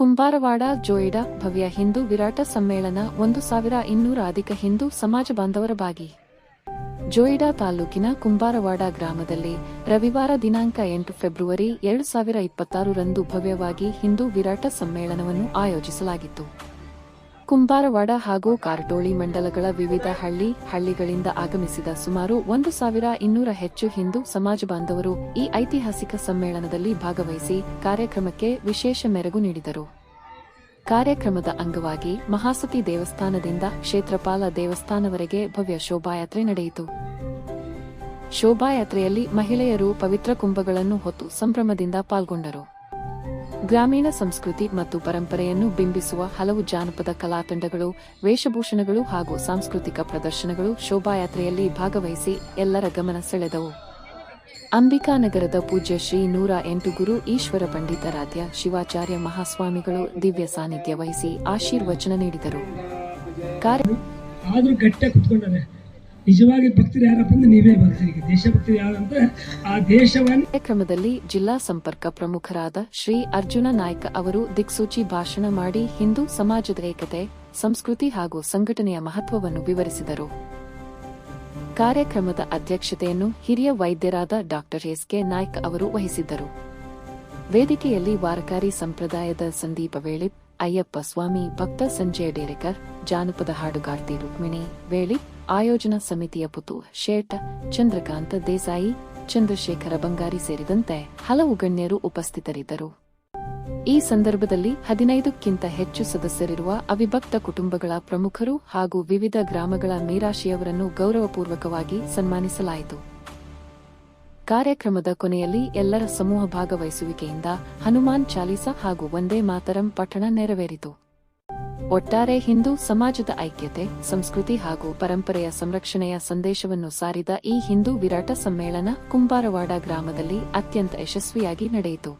ಕುಂಬಾರವಾಡ ಜೋಯಿಡಾ ಭವ್ಯ ಹಿಂದೂ ವಿರಾಟ ಸಮ್ಮೇಳನ ಒಂದು ಸಾವಿರ ಇನ್ನೂರ ಅಧಿಕ ಹಿಂದೂ ಸಮಾಜ ಬಾಂಧವರ ಭಾಗಿ ಜೋಯಿಡಾ ತಾಲೂಕಿನ ಕುಂಬಾರವಾಡ ಗ್ರಾಮದಲ್ಲಿ ರವಿವಾರ ದಿನಾಂಕ ಎಂಟು ಫೆಬ್ರವರಿ ಎರಡು ಸಾವಿರ ಇಪ್ಪತ್ತಾರರಂದು ಭವ್ಯವಾಗಿ ಹಿಂದೂ ವಿರಾಟ ಸಮ್ಮೇಳನವನ್ನು ಆಯೋಜಿಸಲಾಗಿತ್ತು. ಕುಂಬಾರವಾಡ ಹಾಗೂ ಕಾರಟೋಳಿ ಮಂಡಲಗಳ ವಿವಿಧ ಹಳ್ಳಿ ಹಳ್ಳಿಗಳಿಂದ ಆಗಮಿಸಿದ ಸುಮಾರು ಒಂದು ಸಾವಿರ ಇನ್ನೂರ ಹೆಚ್ಚು ಹಿಂದೂ ಸಮಾಜ ಬಾಂಧವರು ಈ ಐತಿಹಾಸಿಕ ಸಮ್ಮೇಳನದಲ್ಲಿ ಭಾಗವಹಿಸಿ ಕಾರ್ಯಕ್ರಮಕ್ಕೆ ವಿಶೇಷ ಮೆರಗು ನೀಡಿದರು. ಕಾರ್ಯಕ್ರಮದ ಅಂಗವಾಗಿ ಮಹಾಸತಿ ದೇವಸ್ಥಾನದಿಂದ ಕ್ಷೇತ್ರಪಾಲ ದೇವಸ್ಥಾನವರೆಗೆ ಭವ್ಯ ಶೋಭಾಯಾತ್ರೆ ನಡೆಯಿತು. ಶೋಭಾಯಾತ್ರೆಯಲ್ಲಿ ಮಹಿಳೆಯರು ಪವಿತ್ರ ಕುಂಭಗಳನ್ನು ಹೊತ್ತು ಸಂಭ್ರಮದಿಂದ ಪಾಲ್ಗೊಂಡರು. ಗ್ರಾಮೀಣ ಸಂಸ್ಕೃತಿ ಮತ್ತು ಪರಂಪರೆಯನ್ನು ಬಿಂಬಿಸುವ ಹಲವು ಜಾನಪದ ಕಲಾತಂಡಗಳು, ವೇಷಭೂಷಣಗಳು ಹಾಗೂ ಸಾಂಸ್ಕೃತಿಕ ಪ್ರದರ್ಶನಗಳು ಶೋಭಾಯಾತ್ರೆಯಲ್ಲಿ ಭಾಗವಹಿಸಿ ಎಲ್ಲರ ಗಮನ ಸೆಳೆದವು. ಅಂಬಿಕಾನಗರದ ಪೂಜ್ಯ ಶ್ರೀ ನೂರ ಎಂಟು ಗುರು ಈಶ್ವರ ಪಂಡಿತಾರಾಧ್ಯ ಶಿವಾಚಾರ್ಯ ಮಹಾಸ್ವಾಮಿಗಳು ದಿವ್ಯ ಸಾನ್ನಿಧ್ಯ ವಹಿಸಿ ಆಶೀರ್ವಚನ ನೀಡಿದರು. ನಿಜವಾಗಿ ಭಕ್ತರು ಯಾರಪ್ಪ ಅಂದ್ರೆ ನೀವೇ ಭಕ್ತರಿಗೆ? ದೇಶಭಕ್ತರು ಯಾರಂದ್ರೆ ಆ ದೇಶವನ್ನು ಕಾರ್ಯಕ್ರಮದಲ್ಲಿ ಜಿಲ್ಲಾ ಸಂಪರ್ಕ ಪ್ರಮುಖರಾದ ಶ್ರೀ ಅರ್ಜುನ ನಾಯ್ಕ ಅವರು ದಿಕ್ಸೂಚಿ ಭಾಷಣ ಮಾಡಿ ಹಿಂದೂ ಸಮಾಜದ ಏಕತೆ, ಸಂಸ್ಕೃತಿ ಹಾಗೂ ಸಂಘಟನೆಯ ಮಹತ್ವವನ್ನು ವಿವರಿಸಿದರು. ಕಾರ್ಯಕ್ರಮದ ಅಧ್ಯಕ್ಷತೆಯನ್ನು ಹಿರಿಯ ವೈದ್ಯರಾದ ಡಾಕ್ಟರ್ ಎಸ್ ಕೆ ನಾಯ್ಕ ಅವರು ವಹಿಸಿದ್ದರು. ವೇದಿಕೆಯಲ್ಲಿ ವಾರಕಾರಿ ಸಂಪ್ರದಾಯದ ಸಂದೀಪ ವೇಳಿಪ್ ಅಯ್ಯಪ್ಪ ಸ್ವಾಮಿ, ಭಕ್ತ ಸಂಜಯ ಡೇರೆಕರ್, ಜಾನಪದ ಹಾಡುಗಾರ್ತಿ ರುಕ್ಮಿಣಿ ವೇಳಿ ಆಯೋಜನಾ ಸಮಿತಿಯ ಪುತು ಶೇಟ್ ಚಂದ್ರಕಾಂತ ದೇಸಾಯಿ, ಚಂದ್ರಶೇಖರ ಬಂಗಾರಿ ಸೇರಿದಂತೆ ಹಲವು ಗಣ್ಯರು ಉಪಸ್ಥಿತರಿದ್ದರು. ಈ ಸಂದರ್ಭದಲ್ಲಿ ಹದಿನೈದಕ್ಕಿಂತ ಹೆಚ್ಚು ಸದಸ್ಯರಿರುವ ಅವಿಭಕ್ತ ಕುಟುಂಬಗಳ ಪ್ರಮುಖರು ಹಾಗೂ ವಿವಿಧ ಗ್ರಾಮಗಳ ಮೀರಾಶಿಯವರನ್ನು ಗೌರವಪೂರ್ವಕವಾಗಿ ಸನ್ಮಾನಿಸಲಾಯಿತು. ಕಾರ್ಯಕ್ರಮದ ಕೊನೆಯಲ್ಲಿ ಎಲ್ಲರ ಸಮೂಹ ಭಾಗವಹಿಸುವಿಕೆಯಿಂದ ಹನುಮಾನ್ ಚಾಲೀಸ ಹಾಗೂ ವಂದೇ ಮಾತರಂ ಪಠಣ ನೆರವೇರಿತು. ಒಟ್ಟಾರೆ ಹಿಂದೂ ಸಮಾಜದ ಐಕ್ಯತೆ, ಸಂಸ್ಕೃತಿ ಹಾಗೂ ಪರಂಪರೆಯ ಸಂರಕ್ಷಣೆಯ ಸಂದೇಶವನ್ನು ಸಾರಿದ ಈ ಹಿಂದೂ ವಿರಾಟ ಸಮ್ಮೇಳನ ಕುಂಬಾರವಾಡ ಗ್ರಾಮದಲ್ಲಿ ಅತ್ಯಂತ ಯಶಸ್ವಿಯಾಗಿ ನಡೆಯಿತು.